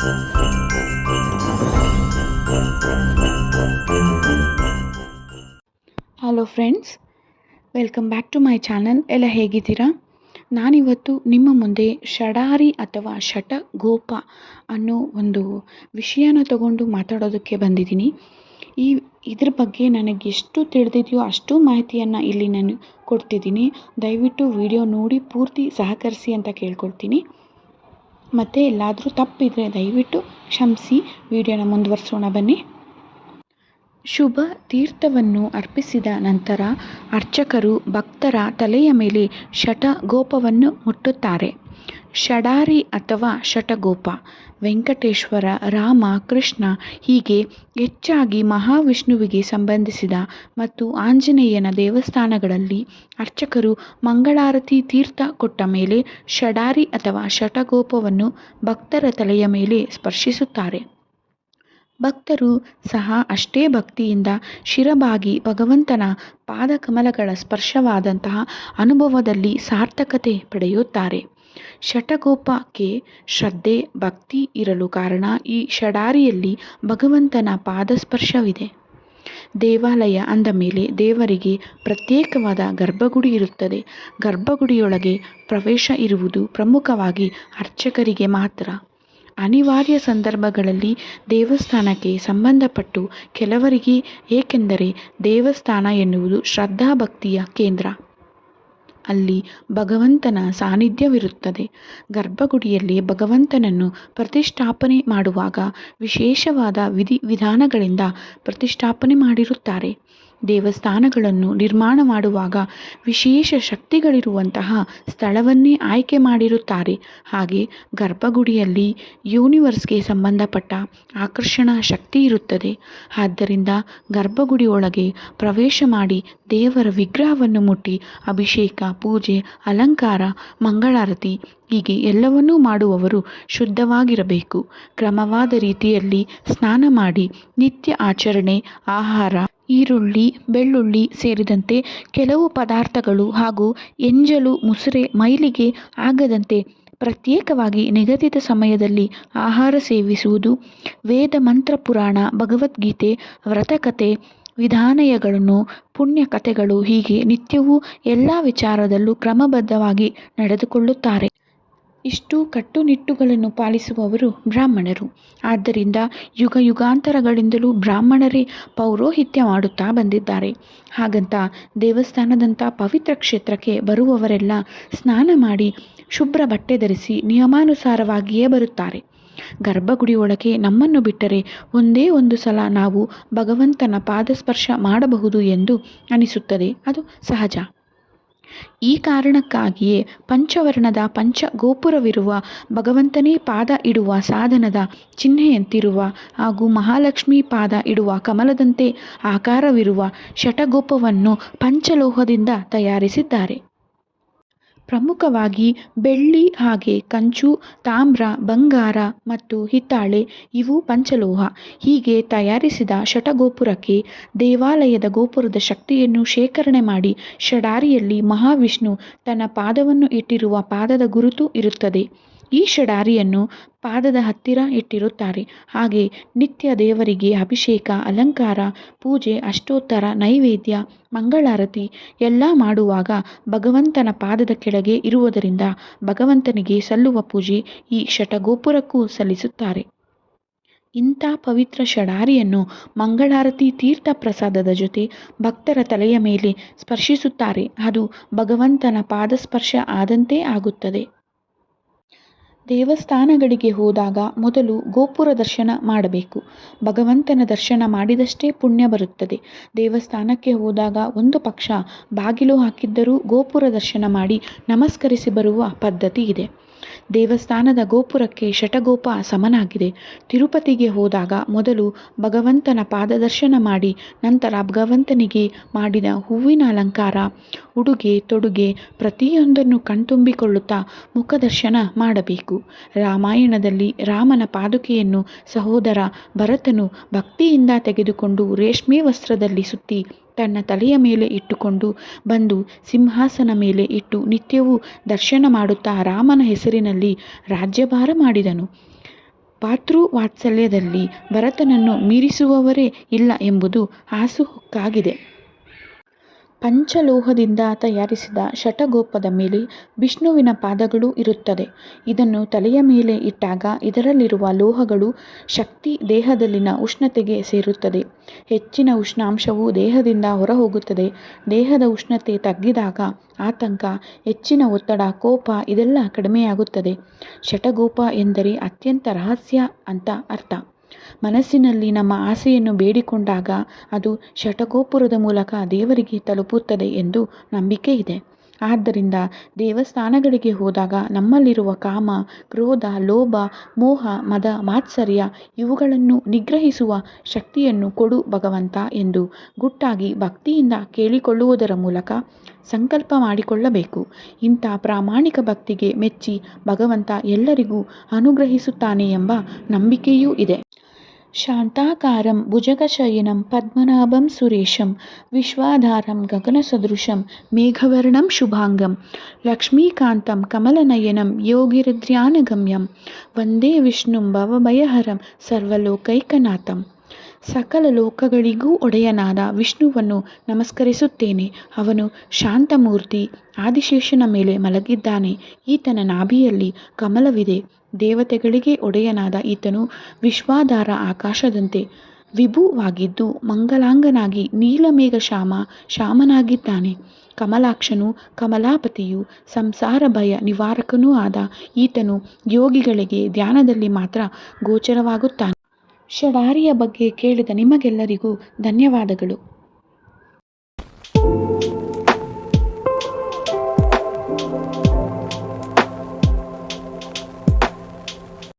Hello friends welcome back to my channel ಎಲ್ಲ ಹೇಗಿದ್ದೀರಾ? ನಾನಿವತ್ತು ನಿಮ್ಮ ಮುಂದೆ ಷಡಾರಿ ಅಥವಾ ಶಟಗೋಪ ಅನ್ನೋ ಒಂದು ವಿಷಯನ ತಗೊಂಡು ಮಾತಾಡೋದಕ್ಕೆ ಬಂದಿದ್ದೀನಿ. ಈ ಇದ್ರ ಬಗ್ಗೆ ನನಗೆ ಎಷ್ಟು ತಿಳಿದಿದೆಯೋ ಅಷ್ಟು ಮಾಹಿತಿಯನ್ನು ಇಲ್ಲಿ ನಾನು ಕೊಡ್ತಿದ್ದೀನಿ. ದಯವಿಟ್ಟು ವಿಡಿಯೋ ನೋಡಿ, ಪೂರ್ತಿ ಸಹಕರಿಸಿ ಅಂತ ಕೇಳ್ಕೊಳ್ತೀನಿ. ಮತ್ತು ಎಲ್ಲಾದರೂ ತಪ್ಪಿದರೆ ದಯವಿಟ್ಟು ಕ್ಷಮಿಸಿ. ವಿಡಿಯೋನ ಮುಂದುವರಿಸೋಣ ಬನ್ನಿ. ಶುಭ ತೀರ್ಥವನ್ನು ಅರ್ಪಿಸಿದ ನಂತರ ಅರ್ಚಕರು ಭಕ್ತರ ತಲೆಯ ಮೇಲೆ ಶಟಗೋಪವನ್ನು ಮುಟ್ಟುತ್ತಾರೆ. ಷಡಾರಿ ಅಥವಾ ಶಟಗೋಪ ವೆಂಕಟೇಶ್ವರ, ರಾಮ, ಕೃಷ್ಣ ಹೀಗೆ ಹೆಚ್ಚಾಗಿ ಮಹಾವಿಷ್ಣುವಿಗೆ ಸಂಬಂಧಿಸಿದ ಮತ್ತು ಆಂಜನೇಯನ ದೇವಸ್ಥಾನಗಳಲ್ಲಿ ಅರ್ಚಕರು ಮಂಗಳಾರತಿ ತೀರ್ಥ ಕೊಟ್ಟ ಮೇಲೆ ಷಡಾರಿ ಅಥವಾ ಶಟಗೋಪವನ್ನು ಭಕ್ತರ ತಲೆಯ ಮೇಲೆ ಸ್ಪರ್ಶಿಸುತ್ತಾರೆ. ಭಕ್ತರು ಸಹ ಅಷ್ಟೇ ಭಕ್ತಿಯಿಂದ ಶಿರಬಾಗಿ ಭಗವಂತನ ಪಾದಕಮಲಗಳ ಸ್ಪರ್ಶವಾದಂತಹ ಅನುಭವದಲ್ಲಿ ಸಾರ್ಥಕತೆ ಪಡೆಯುತ್ತಾರೆ. ಶಟಗೋಪಕ್ಕೆ ಶ್ರದ್ಧೆ, ಭಕ್ತಿ ಇರಲು ಕಾರಣ ಈ ಷಡಾರಿಯಲ್ಲಿ ಭಗವಂತನ ಪಾದಸ್ಪರ್ಶವಿದೆ. ದೇವಾಲಯ ಅಂದ ಮೇಲೆ ದೇವರಿಗೆ ಪ್ರತ್ಯೇಕವಾದ ಗರ್ಭಗುಡಿ ಇರುತ್ತದೆ. ಗರ್ಭಗುಡಿಯೊಳಗೆ ಪ್ರವೇಶ ಇರುವುದು ಪ್ರಮುಖವಾಗಿ ಅರ್ಚಕರಿಗೆ ಮಾತ್ರ. ಅನಿವಾರ್ಯ ಸಂದರ್ಭಗಳಲ್ಲಿ ದೇವಸ್ಥಾನಕ್ಕೆ ಸಂಬಂಧಪಟ್ಟು ಕೆಲವರಿಗೆ ಏಕೆಂದರೆ ದೇವಸ್ಥಾನ ಎನ್ನುವುದು ಶ್ರದ್ಧಾಭಕ್ತಿಯ ಕೇಂದ್ರ. ಅಲ್ಲಿ ಭಗವಂತನ ಸಾನ್ನಿಧ್ಯವಿರುತ್ತದೆ. ಗರ್ಭಗುಡಿಯಲ್ಲಿ ಭಗವಂತನನ್ನು ಪ್ರತಿಷ್ಠಾಪನೆ ಮಾಡುವಾಗ ವಿಶೇಷವಾದ ವಿಧಿ ವಿಧಾನಗಳಿಂದ ಪ್ರತಿಷ್ಠಾಪನೆ ಮಾಡಿರುತ್ತಾರೆ. ದೇವಸ್ಥಾನಗಳನ್ನು ನಿರ್ಮಾಣ ಮಾಡುವಾಗ ವಿಶೇಷ ಶಕ್ತಿಗಳಿರುವಂತಹ ಸ್ಥಳವನ್ನೇ ಆಯ್ಕೆ ಮಾಡಿರುತ್ತಾರೆ. ಹಾಗೆ ಗರ್ಭಗುಡಿಯಲ್ಲಿ ಯೂನಿವರ್ಸ್ಗೆ ಸಂಬಂಧಪಟ್ಟ ಆಕರ್ಷಣಾ ಶಕ್ತಿ ಇರುತ್ತದೆ. ಆದ್ದರಿಂದ ಗರ್ಭಗುಡಿಯೊಳಗೆ ಪ್ರವೇಶ ಮಾಡಿ ದೇವರ ವಿಗ್ರಹವನ್ನು ಮುಟ್ಟಿ ಅಭಿಷೇಕ, ಪೂಜೆ, ಅಲಂಕಾರ, ಮಂಗಳಾರತಿ ಹೀಗೆ ಎಲ್ಲವನ್ನೂ ಮಾಡುವವರು ಶುದ್ಧವಾಗಿರಬೇಕು. ಕ್ರಮವಾದ ರೀತಿಯಲ್ಲಿ ಸ್ನಾನ ಮಾಡಿ, ನಿತ್ಯ ಆಚರಣೆ, ಆಹಾರ, ಈರುಳ್ಳಿ, ಬೆಳ್ಳುಳ್ಳಿ ಸೇರಿದಂತೆ ಕೆಲವು ಪದಾರ್ಥಗಳು ಹಾಗೂ ಎಂಜಲು ಮುಸುರೆ ಮೈಲಿಗೆ ಆಗದಂತೆ ಪ್ರತ್ಯೇಕವಾಗಿ ನಿಗದಿತ ಸಮಯದಲ್ಲಿ ಆಹಾರ ಸೇವಿಸುವುದು, ವೇದ ಮಂತ್ರ ಪುರಾಣ, ಭಗವದ್ಗೀತೆ ವ್ರತಕತೆ ವಿಧಾನಯಗಳನ್ನು, ಪುಣ್ಯ ಕಥೆಗಳು ಹೀಗೆ ನಿತ್ಯವೂ ಎಲ್ಲ ವಿಚಾರದಲ್ಲೂ ಕ್ರಮಬದ್ಧವಾಗಿ ನಡೆದುಕೊಳ್ಳುತ್ತಾರೆ. ಇಷ್ಟು ಕಟ್ಟುನಿಟ್ಟುಗಳನ್ನು ಪಾಲಿಸುವವರು ಬ್ರಾಹ್ಮಣರು. ಆದ್ದರಿಂದ ಯುಗ ಯುಗಾಂತರಗಳಿಂದಲೂ ಬ್ರಾಹ್ಮಣರೇ ಪೌರೋಹಿತ್ಯ ಮಾಡುತ್ತಾ ಬಂದಿದ್ದಾರೆ. ಹಾಗಂತ ದೇವಸ್ಥಾನದಂಥ ಪವಿತ್ರ ಕ್ಷೇತ್ರಕ್ಕೆ ಬರುವವರೆಲ್ಲ ಸ್ನಾನ ಮಾಡಿ ಶುಭ್ರ ಬಟ್ಟೆ ಧರಿಸಿ ನಿಯಮಾನುಸಾರವಾಗಿಯೇ ಬರುತ್ತಾರೆ. ಗರ್ಭಗುಡಿಯೊಳಗೆ ನಮ್ಮನ್ನು ಬಿಟ್ಟರೆ ಒಂದೇ ಒಂದು ಸಲ ನಾವು ಭಗವಂತನ ಪಾದಸ್ಪರ್ಶ ಮಾಡಬಹುದು ಎಂದು ಅನಿಸುತ್ತದೆ. ಅದು ಸಹಜ. ಈ ಕಾರಣಕ್ಕಾಗಿಯೇ ಪಂಚವರ್ಣದ ಪಂಚ ಗೋಪುರವಿರುವ ಭಗವಂತನೇ ಪಾದ ಇಡುವ ಸಾಧನದ ಚಿಹ್ನೆಯಂತಿರುವ ಹಾಗೂ ಮಹಾಲಕ್ಷ್ಮಿ ಪಾದ ಇಡುವ ಕಮಲದಂತೆ ಆಕಾರವಿರುವ ಶಟಗೋಪವನ್ನು ಪಂಚಲೋಹದಿಂದ ತಯಾರಿಸಿದ್ದಾರೆ. ಪ್ರಮುಖವಾಗಿ ಬೆಳ್ಳಿ ಹಾಗೆ ಕಂಚು, ತಾಮ್ರ, ಬಂಗಾರ ಮತ್ತು ಹಿತ್ತಾಳೆ ಇವು ಪಂಚಲೋಹ. ಹೀಗೆ ತಯಾರಿಸಿದ ಶಟಗೋಪುರಕ್ಕೆ ದೇವಾಲಯದ ಗೋಪುರದ ಶಕ್ತಿಯನ್ನು ಶೇಖರಣೆ ಮಾಡಿ ಶಡಾರಿಯಲ್ಲಿ ಮಹಾವಿಷ್ಣು ತನ್ನ ಪಾದವನ್ನು ಇಟ್ಟಿರುವ ಪಾದದ ಗುರುತು ಇರುತ್ತದೆ. ಈ ಷಡಾರಿಯನ್ನು ಪಾದದ ಹತ್ತಿರ ಇಟ್ಟಿರುತ್ತಾರೆ. ಹಾಗೆ ನಿತ್ಯ ದೇವರಿಗೆ ಅಭಿಷೇಕ, ಅಲಂಕಾರ, ಪೂಜೆ, ಅಷ್ಟೋತ್ತರ, ನೈವೇದ್ಯ, ಮಂಗಳಾರತಿ ಎಲ್ಲ ಮಾಡುವಾಗ ಭಗವಂತನ ಪಾದದ ಕೆಳಗೆ ಇರುವುದರಿಂದ ಭಗವಂತನಿಗೆ ಸಲ್ಲುವ ಪೂಜೆ ಈ ಶಟಗೋಪುರಕ್ಕೂ ಸಲ್ಲಿಸುತ್ತಾರೆ. ಇಂಥ ಪವಿತ್ರ ಷಡಾರಿಯನ್ನು ಮಂಗಳಾರತಿ ತೀರ್ಥ ಪ್ರಸಾದದ ಜೊತೆ ಭಕ್ತರ ತಲೆಯ ಮೇಲೆ ಸ್ಪರ್ಶಿಸುತ್ತಾರೆ. ಅದು ಭಗವಂತನ ಪಾದಸ್ಪರ್ಶ ಆದಂತೆ ಆಗುತ್ತದೆ. ದೇವಸ್ಥಾನಗಳಿಗೆ ಹೋದಾಗ ಮೊದಲು ಗೋಪುರ ದರ್ಶನ ಮಾಡಬೇಕು. ಭಗವಂತನ ದರ್ಶನ ಮಾಡಿದಷ್ಟೇ ಪುಣ್ಯ ಬರುತ್ತದೆ. ದೇವಸ್ಥಾನಕ್ಕೆ ಹೋದಾಗ ಒಂದು ಪಕ್ಷ ಬಾಗಿಲು ಹಾಕಿದ್ದರೂ ಗೋಪುರ ದರ್ಶನ ಮಾಡಿ ನಮಸ್ಕರಿಸಿ ಬರುವ ಪದ್ಧತಿ ಇದೆ. ದೇವಸ್ಥಾನದ ಗೋಪುರಕ್ಕೆ ಶಟಗೋಪ ಸಮನಾಗಿದೆ. ತಿರುಪತಿಗೆ ಹೋದಾಗ ಮೊದಲು ಭಗವಂತನ ಪಾದದರ್ಶನ ಮಾಡಿ, ನಂತರ ಭಗವಂತನಿಗೆ ಮಾಡಿದ ಹೂವಿನ ಅಲಂಕಾರ ಉಡುಗೆ ತೊಡುಗೆ ಪ್ರತಿಯೊಂದನ್ನು ಕಣ್ತುಂಬಿಕೊಳ್ಳುತ್ತಾ ಮುಖದರ್ಶನ ಮಾಡಬೇಕು. ರಾಮಾಯಣದಲ್ಲಿ ರಾಮನ ಪಾದುಕೆಯನ್ನು ಸಹೋದರ ಭರತನು ಭಕ್ತಿಯಿಂದ ತೆಗೆದುಕೊಂಡು ರೇಷ್ಮೆ ವಸ್ತ್ರದಲ್ಲಿ ಸುತ್ತಿ ತನ್ನ ತಲೆಯ ಮೇಲೆ ಇಟ್ಟುಕೊಂಡು ಬಂದು ಸಿಂಹಾಸನ ಮೇಲೆ ಇಟ್ಟು ನಿತ್ಯವೂ ದರ್ಶನ ಮಾಡುತ್ತಾ ರಾಮನ ಹೆಸರಿನಲ್ಲಿ ರಾಜ್ಯಭಾರ ಮಾಡಿದನು. ಪಾತೃ ವಾತ್ಸಲ್ಯದಲ್ಲಿ ಭರತನನ್ನು ಮೀರಿಸುವವರೇ ಇಲ್ಲ ಎಂಬುದು ಹಾಸುಹೊಕ್ಕಾಗಿದೆ. ಪಂಚಲೋಹದಿಂದ ತಯಾರಿಸಿದ ಶಟಗೋಪದ ಮೇಲೆ ವಿಷ್ಣುವಿನ ಪಾದಗಳು ಇರುತ್ತದೆ ಇದನ್ನು ತಲೆಯ ಮೇಲೆ ಇಟ್ಟಾಗ ಇದರಲ್ಲಿರುವ ಲೋಹಗಳು ಶಕ್ತಿ ದೇಹದಲ್ಲಿನ ಉಷ್ಣತೆಗೆ ಸೇರುತ್ತದೆ. ಹೆಚ್ಚಿನ ಉಷ್ಣಾಂಶವು ದೇಹದಿಂದ ಹೊರಹೋಗುತ್ತದೆ. ದೇಹದ ಉಷ್ಣತೆ ತಗ್ಗಿದಾಗ ಆತಂಕ, ಹೆಚ್ಚಿನ ಒತ್ತಡ, ಕೋಪ ಇದೆಲ್ಲ ಕಡಿಮೆಯಾಗುತ್ತದೆ. ಶಠಗೋಪ ಎಂದರೆ ಅತ್ಯಂತ ರಹಸ್ಯ ಅಂತ ಅರ್ಥ. ಮನಸ್ಸಿನಲ್ಲಿ ನಮ್ಮ ಆಸೆಯನ್ನು ಬೇಡಿಕೊಂಡಾಗ ಅದು ಶಟಗೋಪುರದ ಮೂಲಕ ದೇವರಿಗೆ ತಲುಪುತ್ತದೆ ಎಂದು ನಂಬಿಕೆ ಇದೆ. ಆದ್ದರಿಂದ ದೇವಸ್ಥಾನಗಳಿಗೆ ಹೋದಾಗ ನಮ್ಮಲ್ಲಿರುವ ಕಾಮ, ಕ್ರೋಧ, ಲೋಭ, ಮೋಹ, ಮದ, ಮಾತ್ಸರ್ಯ ಇವುಗಳನ್ನು ನಿಗ್ರಹಿಸುವ ಶಕ್ತಿಯನ್ನು ಕೊಡು ಭಗವಂತ ಎಂದು ಗುಟ್ಟಾಗಿ ಭಕ್ತಿಯಿಂದ ಕೇಳಿಕೊಳ್ಳುವುದರ ಮೂಲಕ ಸಂಕಲ್ಪ ಮಾಡಿಕೊಳ್ಳಬೇಕು. ಇಂಥ ಪ್ರಾಮಾಣಿಕ ಭಕ್ತಿಗೆ ಮೆಚ್ಚಿ ಭಗವಂತ ಎಲ್ಲರಿಗೂ ಅನುಗ್ರಹಿಸುತ್ತಾನೆ ಎಂಬ ನಂಬಿಕೆಯೂ ಇದೆ. ಶಾಂತಾಕಾರಂ ಭುಜಗಶಯನಂ ಪದ್ಮನಾಭಂ ಸುರೇಶಂ ವಿಶ್ವಾಧಾರಂ ಗಗನಸದೃಶಂ ಮೇಘವರ್ಣಂ ಶುಭಾಂಗಂ ಲಕ್ಷ್ಮೀಕಾಂತಂ ಕಮಲನಯನಂ ಯೋಗಿರುಧ್ಯಾನಗಮ್ಯಂ ವಂದೇ ವಿಷ್ಣುಂ ಭವಭಯಹರಂ ಸರ್ವಲೋಕೈಕನಾಥಂ ಸಕಲ ಲೋಕಗಳಿಗೂ ಒಡೆಯನಾದ ವಿಷ್ಣುವನ್ನು ನಮಸ್ಕರಿಸುತ್ತೇನೆ. ಅವನು ಶಾಂತಮೂರ್ತಿ, ಆದಿಶೇಷನ ಮೇಲೆ ಮಲಗಿದ್ದಾನೆ. ಈತನ ನಾಭಿಯಲ್ಲಿ ಕಮಲವಿದೆ. ದೇವತೆಗಳಿಗೆ ಒಡೆಯನಾದ ಈತನು ವಿಶ್ವಾಧಾರ ಆಕಾಶದಂತೆ ವಿಭುವಾಗಿದ್ದು ಮಂಗಲಾಂಗನಾಗಿ ನೀಲಮೇಘ ಶ್ಯಾಮ ಶ್ಯಾಮನಾಗಿದ್ದಾನೆ ಕಮಲಾಕ್ಷನು ಕಮಲಾಪತಿಯು ಸಂಸಾರ ಭಯ ನಿವಾರಕನೂ ಆದ ಈತನು ಯೋಗಿಗಳಿಗೆ ಧ್ಯಾನದಲ್ಲಿ ಮಾತ್ರ ಗೋಚರವಾಗುತ್ತಾನೆ. ಷಡಾರಿಯ ಬಗ್ಗೆ ಕೇಳಿದ ನಿಮಗೆಲ್ಲರಿಗೂ ಧನ್ಯವಾದಗಳು.